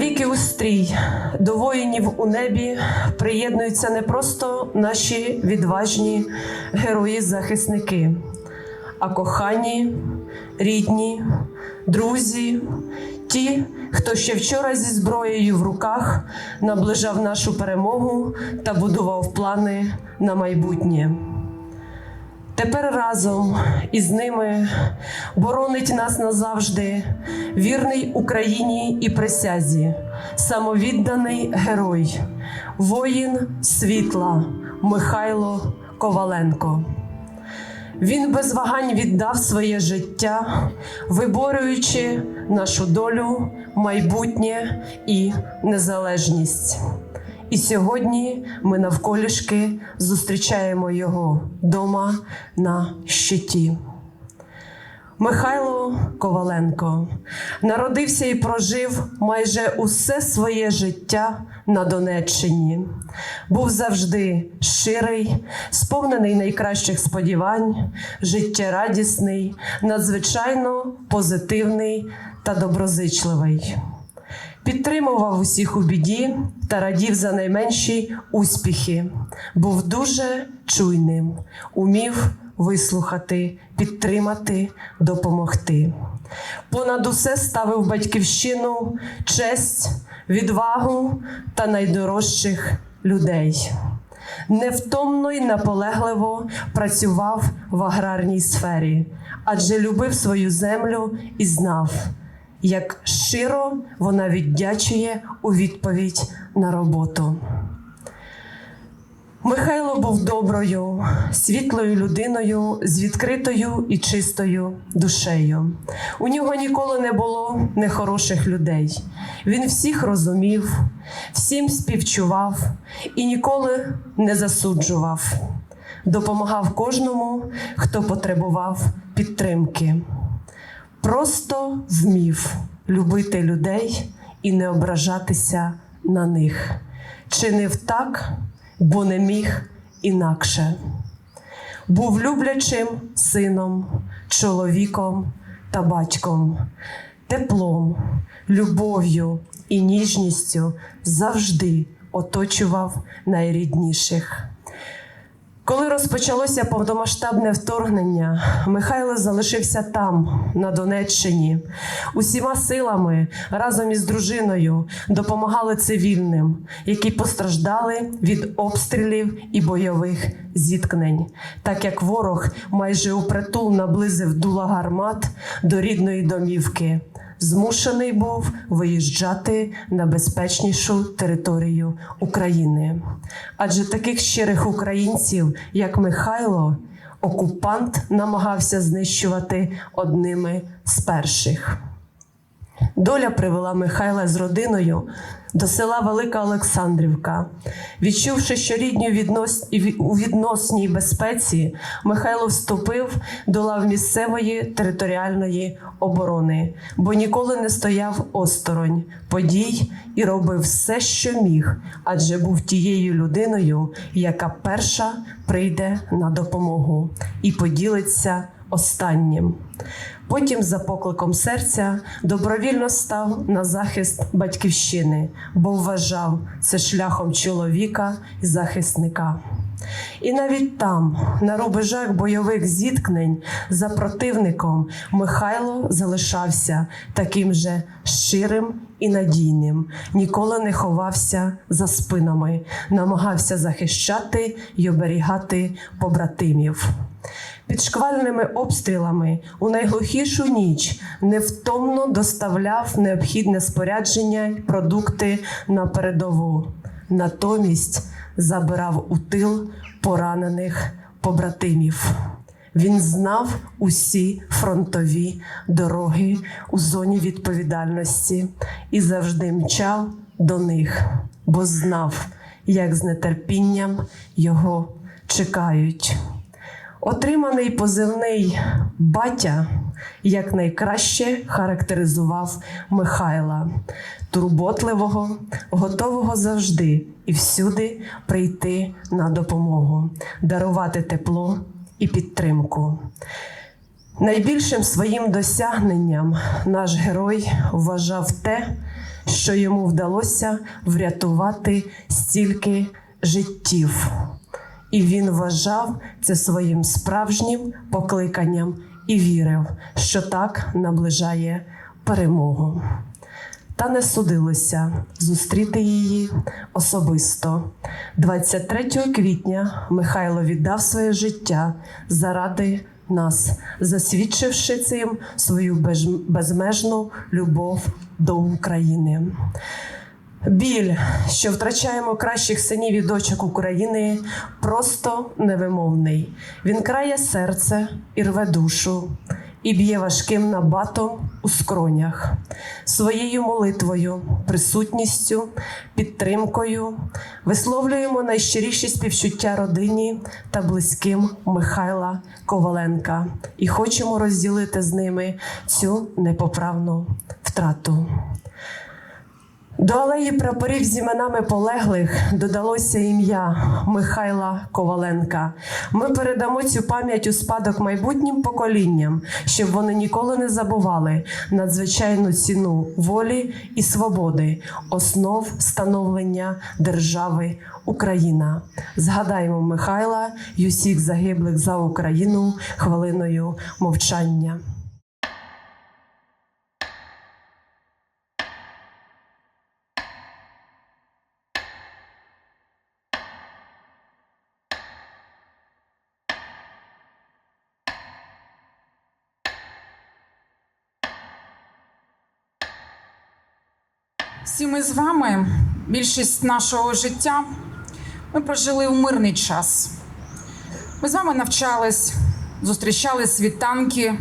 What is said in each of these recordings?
Навіки у стрій до воїнів у небі приєднуються не просто наші відважні герої-захисники, а кохані, рідні, друзі, ті, хто ще вчора зі зброєю в руках наближав нашу перемогу та будував плани на майбутнє. Тепер разом із ними боронить нас назавжди вірний Україні і присязі, самовідданий герой, воїн світла Михайло Коваленко. Він без вагань віддав своє життя, виборюючи нашу долю, майбутнє і незалежність. І сьогодні ми навколішки зустрічаємо його дома на щиті. Михайло Коваленко народився і прожив майже усе своє життя на Донеччині. Був завжди щирий, сповнений найкращих сподівань, життєрадісний, надзвичайно позитивний та доброзичливий. Підтримував усіх у біді та радів за найменші успіхи. Був дуже чуйним, умів вислухати, підтримати, допомогти. Понад усе ставив батьківщину, честь, відвагу та найдорожчих людей. Невтомно й наполегливо працював в аграрній сфері, адже любив свою землю і знав, як щиро вона віддячує у відповідь на роботу. Михайло був доброю, світлою людиною з відкритою і чистою душею. У нього ніколи не було нехороших людей. Він всіх розумів, всім співчував і ніколи не засуджував. Допомагав кожному, хто потребував підтримки. Просто вмів любити людей і не ображатися на них. Чинив так, бо не міг інакше. Був люблячим сином, чоловіком та батьком, теплом, любов'ю і ніжністю завжди оточував найрідніших. Коли розпочалося повномасштабне вторгнення, Михайло залишився там, на Донеччині. Усіма силами разом із дружиною допомагали цивільним, які постраждали від обстрілів і бойових зіткнень, так як ворог майже упритул наблизив дула гармат до рідної домівки. Змушений був виїжджати на безпечнішу територію України. Адже таких щирих українців, як Михайло, окупант намагався знищувати одними з перших. Доля привела Михайла з родиною до села Велика Олександрівка. Відчувши, що рідні віднос... у відносній безпеці, Михайло вступив до лав місцевої територіальної оборони, бо ніколи не стояв осторонь подій і робив все, що міг, адже був тією людиною, яка перша прийде на допомогу і поділиться останнім. Потім, за покликом серця, добровільно став на захист батьківщини, бо вважав це шляхом чоловіка і захисника. І навіть там, на рубежах бойових зіткнень за противником, Михайло залишався таким же щирим і надійним, ніколи не ховався за спинами, намагався захищати й оберігати побратимів. Під шквальними обстрілами у найглухішу ніч невтомно доставляв необхідне спорядження й продукти на передову. Натомість забирав у тил поранених побратимів. Він знав усі фронтові дороги у зоні відповідальності і завжди мчав до них, бо знав, як з нетерпінням його чекають. Отриманий позивний батя якнайкраще характеризував Михайла, турботливого, готового завжди і всюди прийти на допомогу, дарувати тепло і підтримку. Найбільшим своїм досягненням наш герой вважав те, що йому вдалося врятувати стільки життів. І він вважав це своїм справжнім покликанням і вірив, що так наближає перемогу. Та не судилося зустріти її особисто. 23 квітня Михайло віддав своє життя заради нас, засвідчивши цим свою безмежну любов до України. Біль, що втрачаємо кращих синів і дочок України, просто невимовний. Він крає серце і рве душу, і б'є важким набатом у скронях, своєю молитвою, присутністю, підтримкою висловлюємо найщиріші співчуття родині та близьким Михайла Коваленка і хочемо розділити з ними цю непоправну втрату. До алеї прапорів з іменами полеглих додалося ім'я Михайла Коваленка. Ми передамо цю пам'ять у спадок майбутнім поколінням, щоб вони ніколи не забували надзвичайну ціну волі і свободи, основ становлення держави Україна. Згадаємо Михайла й усіх загиблих за Україну хвилиною мовчання. З вами, більшість нашого життя, ми прожили у мирний час. Ми з вами навчались, зустрічали світанки,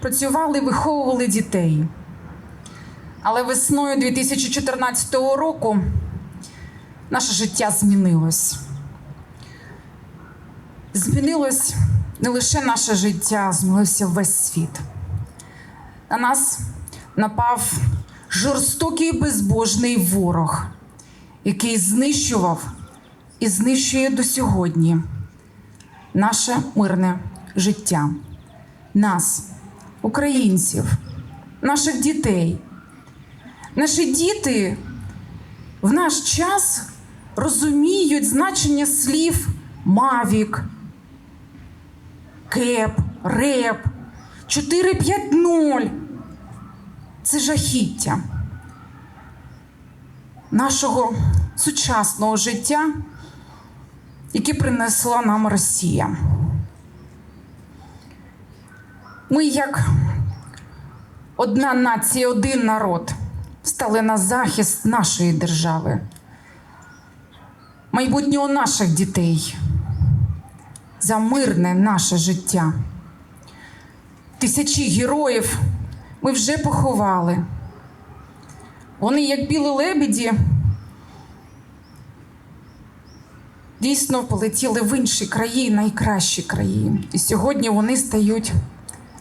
працювали, виховували дітей. Але весною 2014 року наше життя змінилось. Змінилось не лише наше життя, змінився весь світ. На нас напав жорстокий безбожний ворог, який знищував і знищує до сьогодні наше мирне життя, нас, українців, наших дітей. Наші діти в наш час розуміють значення слів мавік, кеп, реп, 450. Це жахіття нашого сучасного життя, яке принесла нам Росія. Ми, як одна нація, один народ, стали на захист нашої держави, майбутнього наших дітей, за мирне наше життя. Тисячі героїв ми вже поховали. Вони, як білі лебеді, дійсно полетіли в інші краї, найкращі краї. І сьогодні вони стають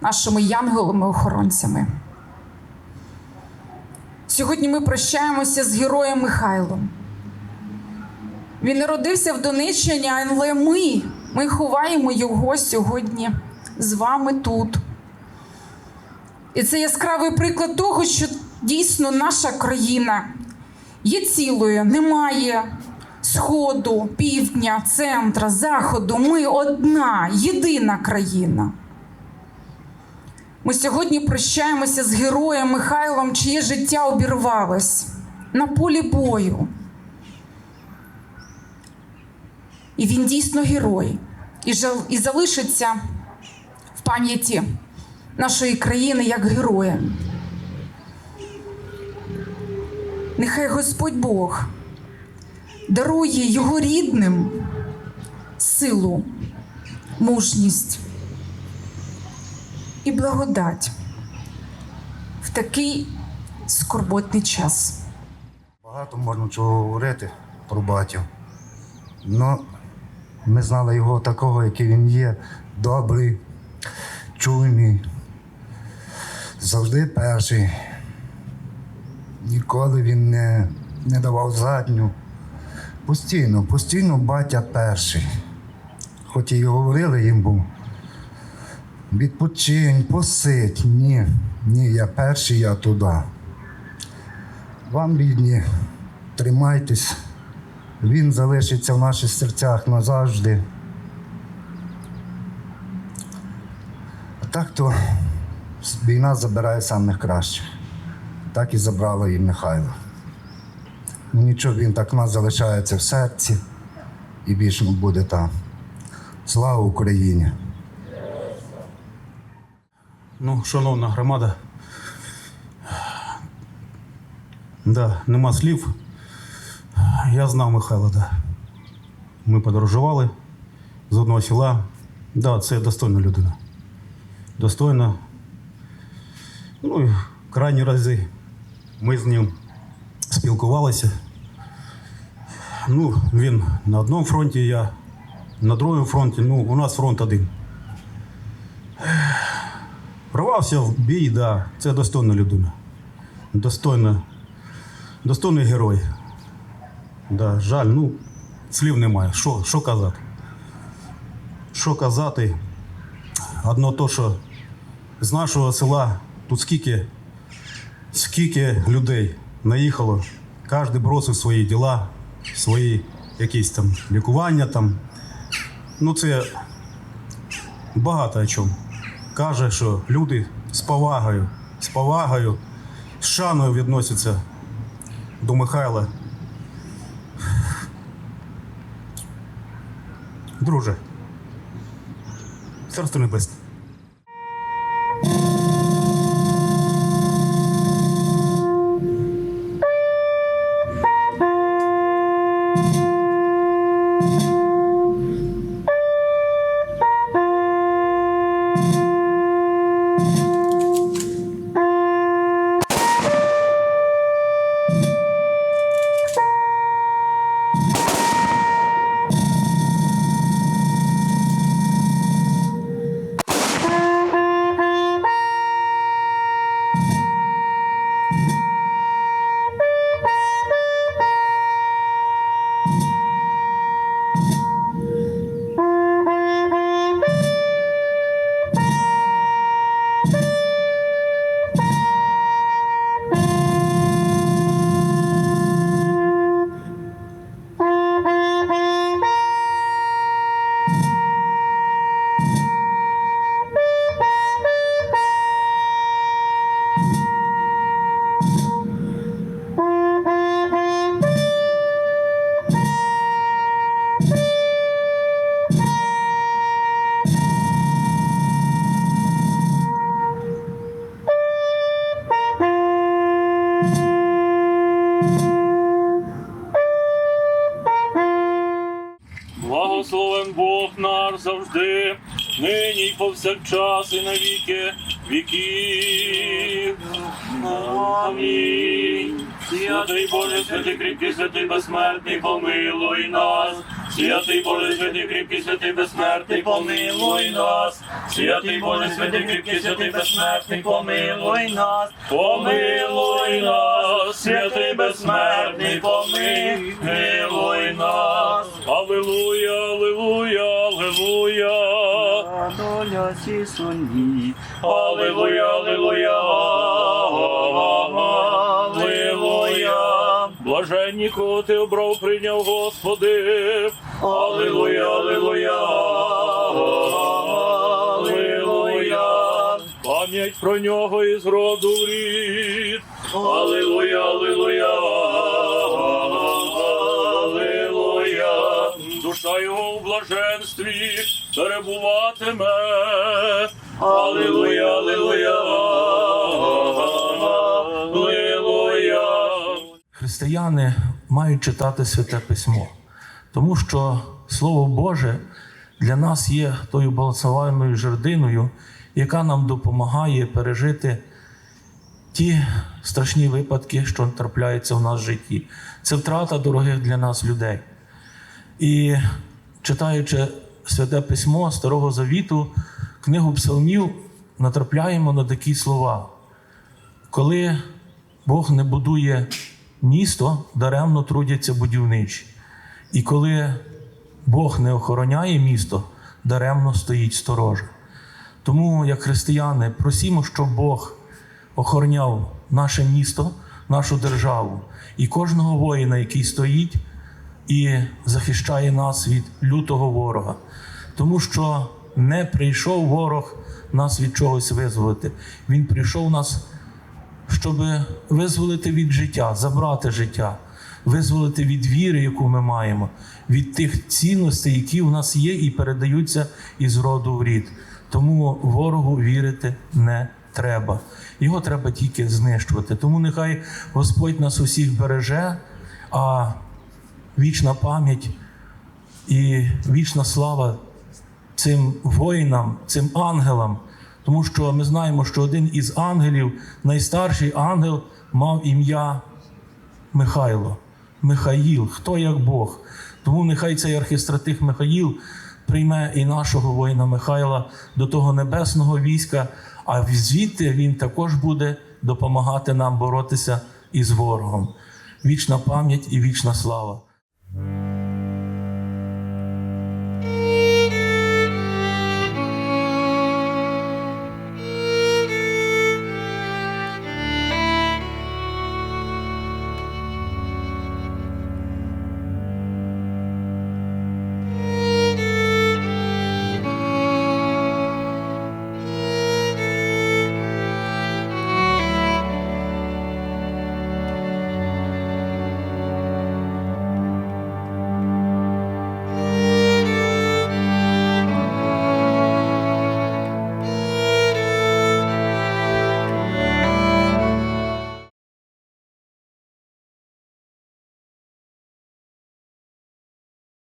нашими янголами-охоронцями. Сьогодні ми прощаємося з героєм Михайлом. Він народився в Донеччині, але ми, ми ховаємо його сьогодні з вами тут. І це яскравий приклад того, що дійсно наша країна є цілою, немає сходу, півдня, центра, заходу. Ми одна, єдина країна. Ми сьогодні прощаємося з героєм Михайлом, чиє життя обірвалось на полі бою. І він дійсно герой, і, залишиться в пам'яті нашої країни як героя. Нехай Господь Бог дарує його рідним силу, мужність і благодать в такий скорботний час. Багато можна чого говорити про батю. Ну, ми знали його такого, який він є, добрий, чуйний, завжди перший. Ніколи він не, не давав задню. Постійно, постійно батя перший. Хоч і говорили їм був. Відпочинь, посидь. Ні, ні, я перший, я туди. Вам, рідні, тримайтесь. Він залишиться в наших серцях назавжди. А так то війна забирає самих кращих. Так і забрала і Михайло. Нічого, він так в нас залишається в серці і більше буде там. Слава Україні! Ну, шановна громада. Да, нема слів. Я знав Михайла, да. Ми подорожували з одного села. Да, це достойна людина. Достойна. Ну і крайні рази ми з ним спілкувалися. Ну, він на одному фронті, я на другому фронті. Ну, у нас фронт один. Вривався в бій, да, це достойна людина. Достойна, достойний герой. Да, жаль, ну, слів немає. Що, що казати? Що казати? Одно то, що з нашого села тут скільки, скільки людей наїхало, кожен бросив свої діла, свої якісь там лікування там. Ну, це багато о чому каже, що люди з повагою, з повагою, з шаною відносяться до Михайла. Друже, царство небесне. Благословен Бог наш завжди, нині й повсякчас і навіки віків. Амінь. Святий Боже, святий кріпкий, святий безсмертний, помилуй нас. Святий Боже, святий кріпкий, святий безсмертний, помилуй нас. Святий Боже, святий кріпкий, святий безсмертний, помилуй нас. Помилуй нас, святий безсмертний, помилуй нас. Аллилуйя, аллилуйя, аллилуйя. доля сі сонні, Аллилуйя, аллилуйя, аллилуйя. Блаженні, кого ти обрав, прийняв, Господи. Аллилуйя, аллилуйя, аллилуйя. Пам'ять про нього із роду в рід. Аллилуйя, аллилуйя, аллилуйя. Душа його у блаженстві перебуватиме. Аллилуйя, аллилуйя, аллилуйя. Християни мають читати святе письмо, тому що Слово Боже для нас є тою балансувальною жердиною, яка нам допомагає пережити ті страшні випадки, що трапляються в нас в житті. Це втрата дорогих для нас людей. І читаючи святе письмо Старого Завіту, книгу псалмів, натрапляємо на такі слова. Коли Бог не будує місто, даремно трудяться будівничі. І коли Бог не охороняє місто, даремно стоїть сторожа. Тому, як християни, просімо, щоб Бог охороняв наше місто, нашу державу і кожного воїна, який стоїть і захищає нас від лютого ворога. Тому що не прийшов ворог нас від чогось визволити. Він прийшов нас, щоб визволити від життя, забрати життя, визволити від віри, яку ми маємо, від тих цінностей, які в нас є і передаються із роду в рід. Тому ворогу вірити не треба. Його треба тільки знищувати. Тому нехай Господь нас усіх береже, а вічна пам'ять і вічна слава цим воїнам, цим ангелам. Тому що ми знаємо, що один із ангелів, найстарший ангел, мав ім'я Михайло. Михаїл, хто як Бог. Тому нехай цей архістратих Михаїл прийме і нашого воїна Михайла до того небесного війська, а звідти він також буде допомагати нам боротися із ворогом. Вічна пам'ять і вічна слава.